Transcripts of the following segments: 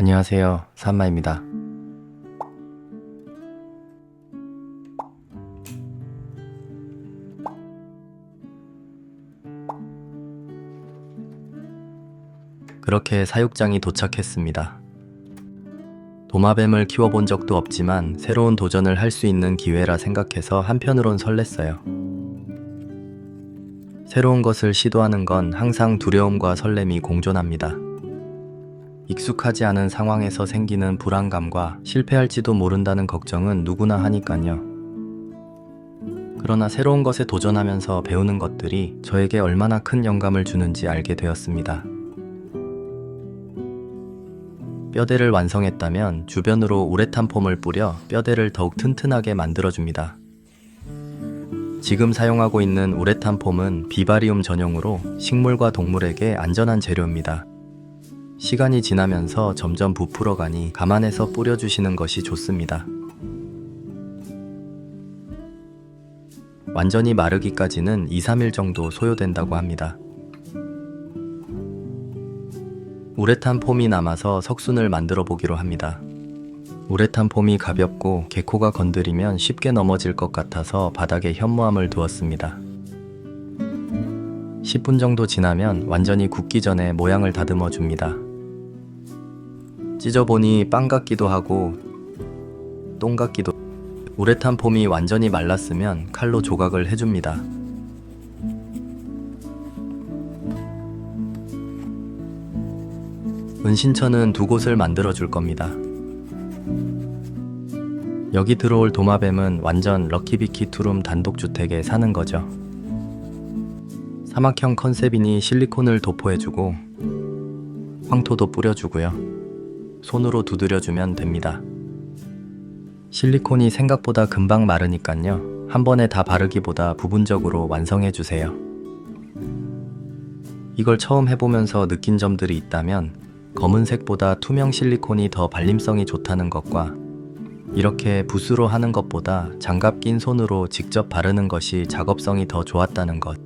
안녕하세요. 산마입니다. 그렇게 사육장이 도착했습니다. 도마뱀을 키워본 적도 없지만 새로운 도전을 할 수 있는 기회라 생각해서 한편으론 설렜어요. 새로운 것을 시도하는 건 항상 두려움과 설렘이 공존합니다. 익숙하지 않은 상황에서 생기는 불안감과 실패할지도 모른다는 걱정은 누구나 하니까요. 그러나 새로운 것에 도전하면서 배우는 것들이 저에게 얼마나 큰 영감을 주는지 알게 되었습니다. 뼈대를 완성했다면 주변으로 우레탄 폼을 뿌려 뼈대를 더욱 튼튼하게 만들어줍니다. 지금 사용하고 있는 우레탄 폼은 비바리움 전용으로 식물과 동물에게 안전한 재료입니다. 시간이 지나면서 점점 부풀어 가니 감안해서 뿌려주시는 것이 좋습니다. 완전히 마르기까지는 2, 3일 정도 소요된다고 합니다. 우레탄 폼이 남아서 석순을 만들어 보기로 합니다. 우레탄 폼이 가볍고 개코가 건드리면 쉽게 넘어질 것 같아서 바닥에 현무암을 두었습니다. 10분 정도 지나면 완전히 굳기 전에 모양을 다듬어 줍니다. 찢어보니 빵 같기도 하고 똥 같기도 우레탄 폼이 완전히 말랐으면 칼로 조각을 해줍니다. 은신처는 두 곳을 만들어 줄 겁니다. 여기 들어올 도마뱀은 완전 럭키비키 투룸 단독주택에 사는 거죠. 사막형 컨셉이니 실리콘을 도포해주고 황토도 뿌려주고요. 손으로 두드려주면 됩니다. 실리콘이 생각보다 금방 마르니깐요. 한 번에 다 바르기보다 부분적으로 완성해주세요. 이걸 처음 해보면서 느낀 점들이 있다면 검은색보다 투명 실리콘이 더 발림성이 좋다는 것과 이렇게 붓으로 하는 것보다 장갑 낀 손으로 직접 바르는 것이 작업성이 더 좋았다는 것.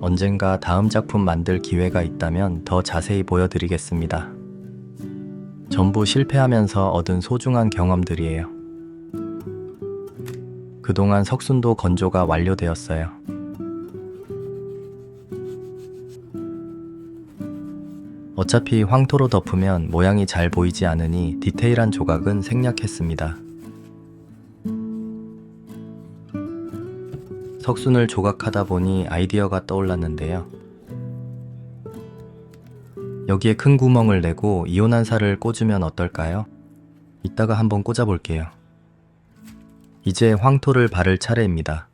언젠가 다음 작품 만들 기회가 있다면 더 자세히 보여드리겠습니다. 전부 실패하면서 얻은 소중한 경험들이에요. 그동안 석순도 건조가 완료되었어요. 어차피 황토로 덮으면 모양이 잘 보이지 않으니 디테일한 조각은 생략했습니다. 석순을 조각하다 보니 아이디어가 떠올랐는데요. 여기에 큰 구멍을 내고 이온한사를 꽂으면 어떨까요? 이따가 한번 꽂아볼게요. 이제 황토를 바를 차례입니다.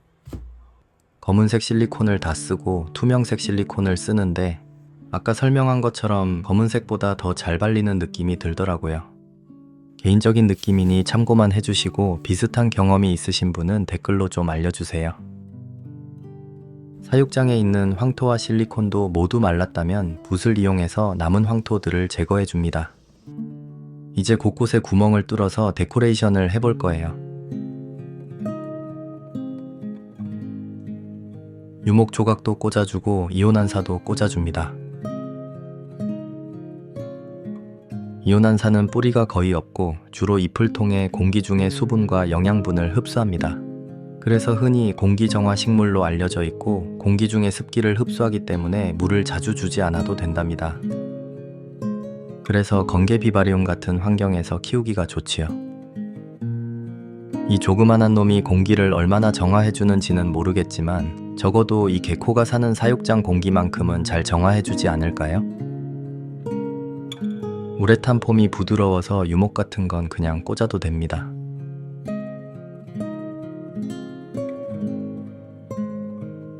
검은색 실리콘을 다 쓰고 투명색 실리콘을 쓰는데 아까 설명한 것처럼 검은색보다 더 잘 발리는 느낌이 들더라고요. 개인적인 느낌이니 참고만 해주시고 비슷한 경험이 있으신 분은 댓글로 좀 알려주세요. 사육장에 있는 황토와 실리콘도 모두 말랐다면 붓을 이용해서 남은 황토들을 제거해 줍니다. 이제 곳곳에 구멍을 뚫어서 데코레이션을 해볼 거예요. 유목 조각도 꽂아주고 이온한사도 꽂아줍니다. 이온한사는 뿌리가 거의 없고 주로 잎을 통해 공기 중의 수분과 영양분을 흡수합니다. 그래서 흔히 공기 정화 식물로 알려져 있고 공기 중의 습기를 흡수하기 때문에 물을 자주 주지 않아도 된답니다. 그래서 건개 비바리움 같은 환경에서 키우기가 좋지요. 이 조그만한 놈이 공기를 얼마나 정화해주는지는 모르겠지만 적어도 이 개코가 사는 사육장 공기만큼은 잘 정화해주지 않을까요? 우레탄 폼이 부드러워서 유목 같은 건 그냥 꽂아도 됩니다.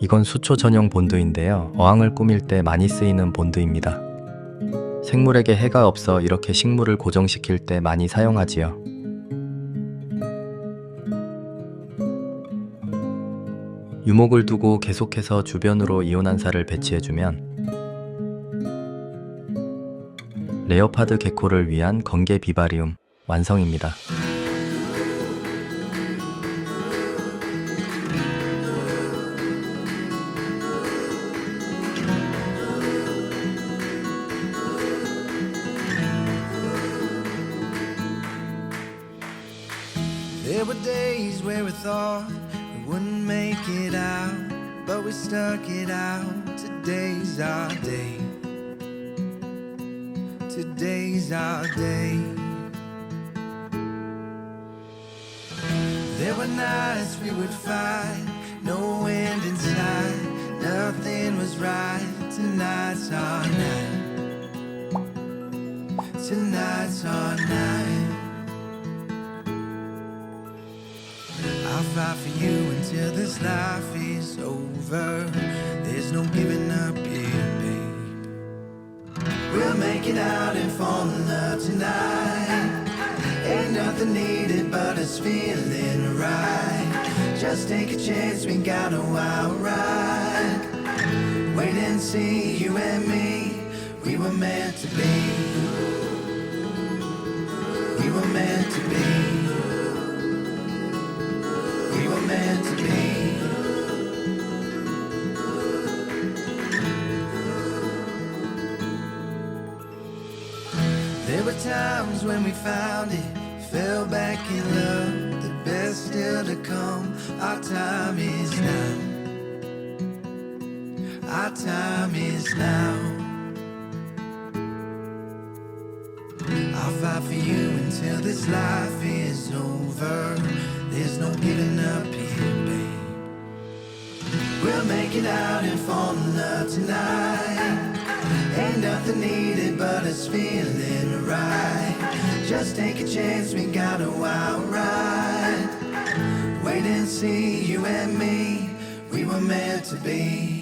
이건 수초 전용 본드인데요. 어항을 꾸밀 때 많이 쓰이는 본드입니다. 생물에게 해가 없어 이렇게 식물을 고정시킬 때 많이 사용하지요. 유목을 두고 계속해서 주변으로 이온한사를 배치해주면 레오파드 개코를 위한 건개 비바리움 완성입니다. There were days where we thought we wouldn't make it out, but we stuck it out. Today's our day. Today's our day. There were nights we would fight, no end in sight, nothing was right. Tonight's our night. Tonight's fight for you until this life is over. There's no giving up here, babe. We'll make it out and fall in love tonight. Ain't nothing needed but us feeling right. Just take a chance, we got a wild ride. Wait and see, you and me, we were meant to be. We were meant to be. Meant to be. There were times when we found it, fell back in love. The best still to come. Our time is now. Our time is now. Fight for you until this life is over. There's no giving up here, babe. We'll make it out and fall in love tonight. Ain't nothing needed but us feeling right. Just take a chance, we got a wild ride. Wait and see, you and me, we were meant to be.